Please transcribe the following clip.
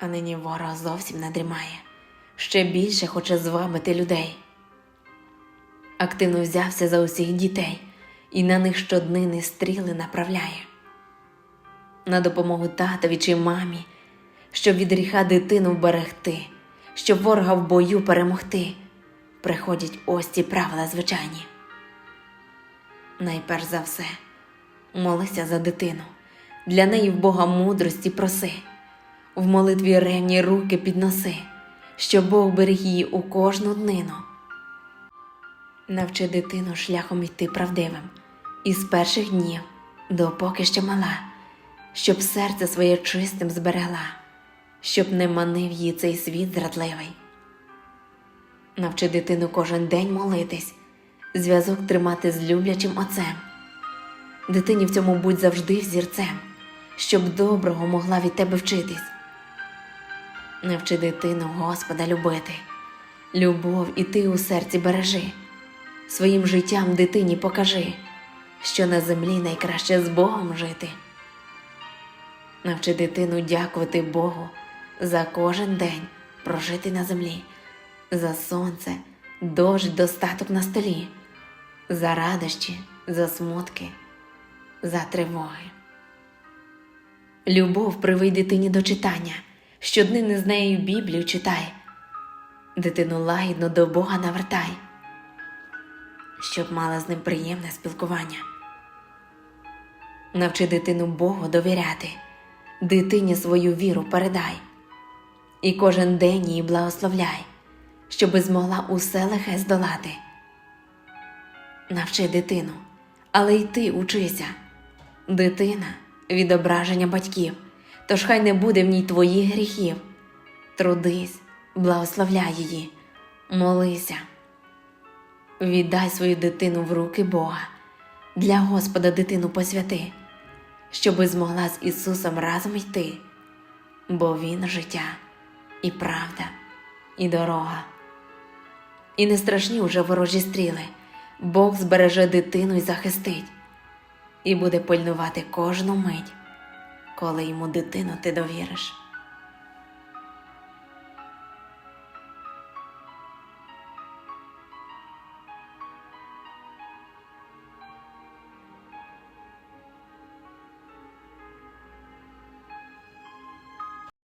А нині ворог зовсім не дрімає, ще більше хоче звабити людей. Активно взявся за усіх дітей і на них щоднини стріли направляє. На допомогу татові чи мамі, щоб від гріха дитину вберегти, щоб ворога в бою перемогти, приходять ось ці правила звичайні. Найперш за все, молися за дитину, для неї в Бога мудрості проси, в молитві ревні руки підноси, щоб Бог беріг її у кожну днину. Навчи дитину шляхом йти правдивим, із перших днів, допоки ще мала, щоб серце своє чистим зберегла, щоб не манив її цей світ зрадливий. Навчи дитину кожен день молитись, зв'язок тримати з люблячим отцем. Дитині в цьому будь завжди взірцем, щоб доброго могла від тебе вчитись. Навчи дитину Господа любити, любов і ти у серці бережи, своїм життям дитині покажи, що на землі найкраще з Богом жити. Навчи дитину дякувати Богу за кожен день прожити на землі, за сонце, дощ, достаток на столі, за радощі, за смутки, за тривоги. Любов привий дитині до читання, щоднини з нею Біблію читай, дитину лагідно до Бога навертай, щоб мала з ним приємне спілкування. Навчи дитину Богу довіряти, дитині свою віру передай, і кожен день її благословляй, щоби змогла усе лихе здолати. Навчи дитину, але й ти учися. Дитина відображення батьків, тож хай не буде в ній твоїх гріхів. Трудись, благословляй її, молися. Віддай свою дитину в руки Бога, для Господа дитину посвяти, щоби змогла з Ісусом разом йти, бо Він життя і правда, і дорога. І не страшні уже ворожі стріли, Бог збереже дитину і захистить, і буде пильнувати кожну мить, коли йому дитину ти довіриш.